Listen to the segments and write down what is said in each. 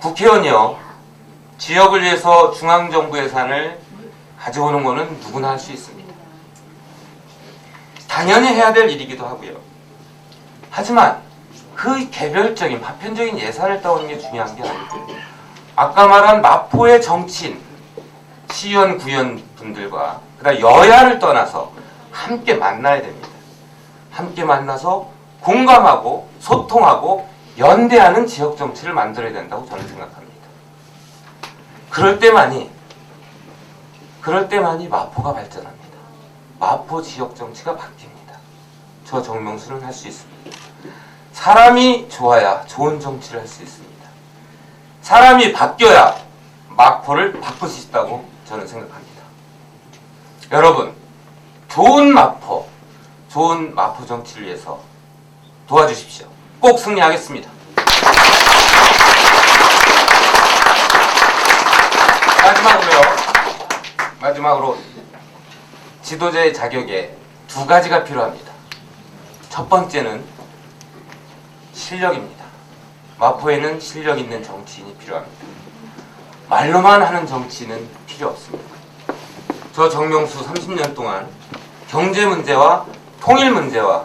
국회의원이요. 지역을 위해서 중앙정부 예산을 가져오는 거는 누구나 할 수 있습니다. 당연히 해야 될 일이기도 하고요. 하지만 그 개별적인 파편적인 예산을 따오는 게 중요한 게 아니고 아까 말한 마포의 정치인, 시의원, 구의원 분들과 그다음 여야를 떠나서 함께 만나야 됩니다. 함께 만나서 공감하고 소통하고 연대하는 지역 정치를 만들어야 된다고 저는 생각합니다. 그럴 때만이 그럴 때만이 마포가 발전합니다. 마포 지역 정치가 바뀝니다. 저 정명수는 할 수 있습니다. 사람이 좋아야 좋은 정치를 할 수 있습니다. 사람이 바뀌어야 마포를 바꿀 수 있다고 저는 생각합니다. 여러분, 좋은 마포, 좋은 마포 정치를 위해서 도와주십시오. 꼭 승리하겠습니다. 마지막으로요. 마지막으로 지도자의 자격에 두 가지가 필요합니다. 첫 번째는 실력입니다. 마포에는 실력 있는 정치인이 필요합니다. 말로만 하는 정치는 필요 없습니다. 저 정명수 30년 동안 경제 문제와 통일 문제와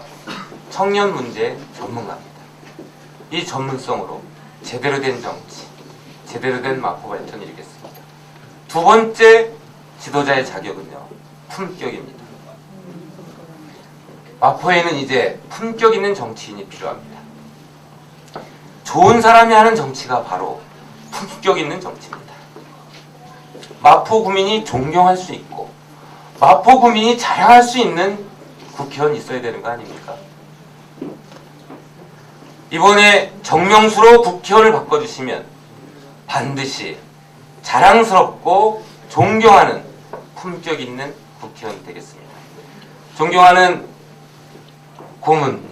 청년 문제 전문가입니다. 이 전문성으로 제대로 된 정치, 제대로 된 마포 발전을 이루겠습니다. 두 번째 지도자의 자격은요, 품격입니다. 마포에는 이제 품격 있는 정치인이 필요합니다. 좋은 사람이 하는 정치가 바로 품격 있는 정치입니다. 마포 구민이 존경할 수 있고 마포 구민이 자랑할 수 있는 국회의원이 있어야 되는 거 아닙니까? 이번에 정명수로 국회의원을 바꿔주시면 반드시 자랑스럽고 존경하는 품격 있는 국회의원이 되겠습니다. 존경하는 고문님,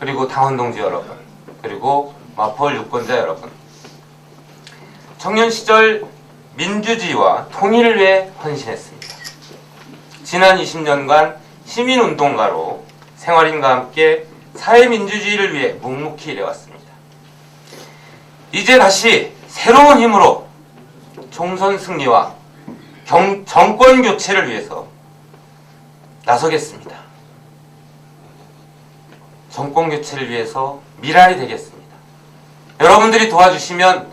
그리고 당원 동지 여러분, 그리고 마포 유권자 여러분. 청년 시절 민주주의와 통일을 위해 헌신했습니다. 지난 20년간 시민운동가로 생활인과 함께 사회민주주의를 위해 묵묵히 일해왔습니다. 이제 다시 새로운 힘으로 총선 승리와 경- 정권 교체를 위해서 나서겠습니다. 정권 교체를 위해서 미랄이 되겠습니다. 여러분들이 도와주시면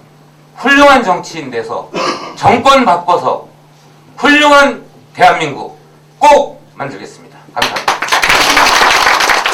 훌륭한 정치인 돼서 정권 바꿔서 훌륭한 대한민국 꼭 만들겠습니다.